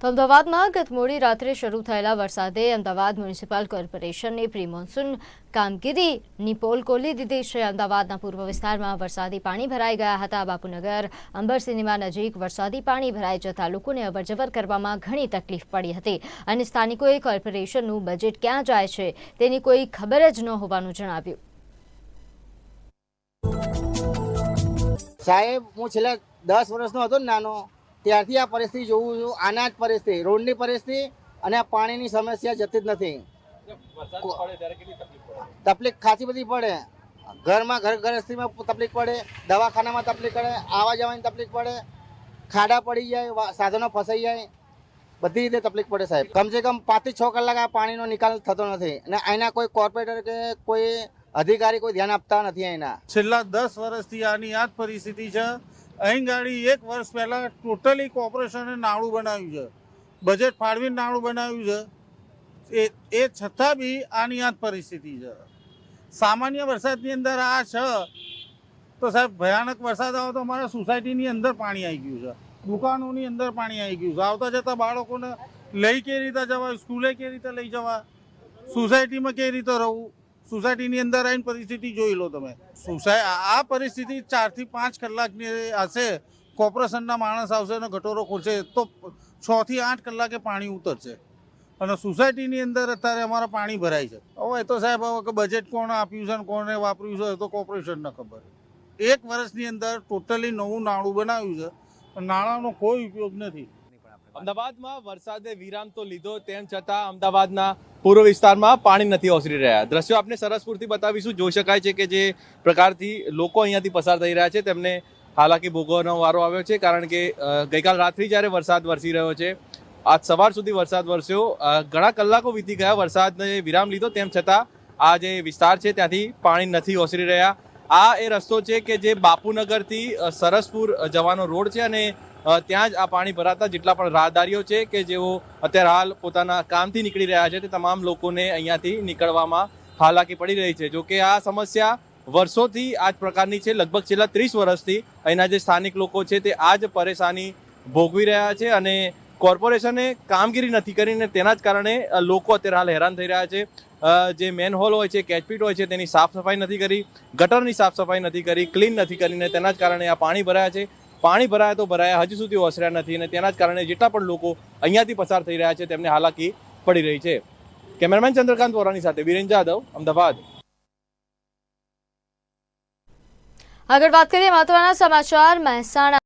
તો અમદાવાદમાં ગત મોડી રાત્રે શરૂ થયેલા વરસાદે અમદાવાદ મ્યુનિસિપલ કોર્પોરેશનની પ્રી કામગીરીની પોલ ખોલી દીધી છે. અમદાવાદના પૂર્વ વિસ્તારમાં વરસાદી પાણી ભરાઈ ગયા હતા. બાપુનગર, અંબર સિનેમા નજીક વરસાદી પાણી ભરાઈ જતા લોકોને અવરજવર કરવામાં ઘણી તકલીફ પડી હતી. અને સ્થાનિકોએ કોર્પોરેશનનું બજેટ ક્યાં જાય છે તેની કોઈ ખબર જ ન હોવાનું જણાવ્યું. સાહેબ, હું છેલ્લા દસ વર્ષનો હતો નાનો. ત્યારથી આ પરિસ્થિતિ જોઉં છું. આના જ પરિસ્થિતિ રોડની પરિસ્થિતિ અને આ પાણીની સમસ્યા જતી જ નથી. તકલીફ ખાસી બધી પડે. ઘરમાં ઘર ગૃહસ્થીમાં તકલીફ પડે દવાખાનામાં તકલીફ પડે આવવા જવાની તકલીફ પડે ખાડા પડી જાય સાધનો ફસાઈ જાય. બધી રીતે તકલીફ પડે સાહેબ. કમસે કમ પાંચથી છ કલાક આ પાણીનો નિકાલ થતો નથી અને અહીંના કોઈ કોર્પોરેટર કે કોઈ અધિકારી કોઈ ધ્યાન આપતા નથી અહીંના છેલ્લા દસ વર્ષથી આની આ જ પરિસ્થિતિ છે. અહીં ગાડી એક વર્ષ પહેલા ટોટલી કોર્પોરેશને નાણું બનાવ્યું છે. બજેટ ફાળવીને નાણું બનાવ્યું છે. એ એ છતાં બી આની આ પરિસ્થિતિ છે. સામાન્ય વરસાદની અંદર આ છે, તો સાહેબ ભયાનક વરસાદ આવે તો અમારા સોસાયટીની અંદર પાણી આવી ગયું છે. દુકાનોની અંદર પાણી આવી ગયું છે. આવતા જતા બાળકોને લઈ કેવી રીતે જવાય? સ્કૂલે કેવી રીતે લઈ જવા સોસાયટીમાં કેવી રીતે રહવું સોસાયટીની અંદર આવીને પરિસ્થિતિ જોઈ લો તમે. સોસાય આ પરિસ્થિતિ ચારથી પાંચ કલાકની હશે. કોર્પોરેશનના માણસ આવશે અને ગટોરો ખોલશે. તો છથી આઠ કલાકે પાણી ઉતરશે. અને સોસાયટીની અંદર અત્યારે અમારા પાણી ભરાય છે. હવે તો સાહેબ, હવે કે બજેટ કોણ આપ્યું છે અને કોને વાપર્યું છે તો કોર્પોરેશનને ખબર એક વર્ષની અંદર ટોટલી નવું નાણું બનાવ્યું છે. નાણાંનો કોઈ ઉપયોગ નથી. અમદાવાદમાં વરસાદે વિરામ તો લીધો તેમ છતાં અમદાવાદના પૂર્વ વિસ્તારમાં પાણી નથી ઓસરી રહ્યા. દ્રશ્યો આપણે સરસપુરથી બતાવીશું. જોઈ શકાય છે કે જે પ્રકારથી લોકો અહીંયાથી પસાર થઈ રહ્યા છે. તેમને હાલાકી ભોગવવાનો વારો આવ્યો છે, કારણ કે ગઈકાલ રાત્રિ જ્યારે વરસાદ વરસી રહ્યો છે, આજ સવાર સુધી વરસાદ વરસ્યો. ઘણા કલાકો વીતી ગયા વરસાદને વિરામ લીધો, તેમ છતાં આ જે વિસ્તાર છે ત્યાંથી પાણી નથી ઓસરી રહ્યા. આ એ રસ્તો છે કે જે બાપુનગરથી સરસપુર જવાનો રોડ છે અને ત્યાં જ આ પાણી ભરાતા જેટલા પણ રાહદારીઓ છે કે જેઓ અત્યારે હાલ પોતાના કામથી નીકળી રહ્યા છે તે તમામ લોકોને અહીંયાથી નીકળવામાં હાલાકી પડી રહી છે. જો કે આ સમસ્યા વર્ષોથી આ જ પ્રકારની છે. લગભગ છેલ્લા ત્રીસ વર્ષથી અહીંના જે સ્થાનિક લોકો છે તે આ જ પરેશાની ભોગવી રહ્યા છે અને કોર્પોરેશને કામગીરી નથી કરીને તેના જ કારણે લોકો અત્યારે હાલ હેરાન થઈ રહ્યા છે. જે મેન હોલ હોય છે, કેચપીટ હોય છે, તેની સાફ સફાઈ નથી કરી, ગટરની સાફ સફાઈ નથી કરી, ક્લીન નથી કરીને તેના જ કારણે આ પાણી ભરાયા છે. પાણી ભરાયા તો ભરાયા, હજી સુધી ઓસર્યા નથી અને તેના જ કારણે જેટલા પણ લોકો અહીંયાથી પસાર થઈ રહ્યા છે, તેમને હાલાકી પડી રહી છે. કેમેરામેન ચંદ્રકાંત વોરાની સાથે વિરેન જાદવ, અમદાવાદ. આગળ વાત કરીએ મહત્વના સમાચાર. મહેસાણા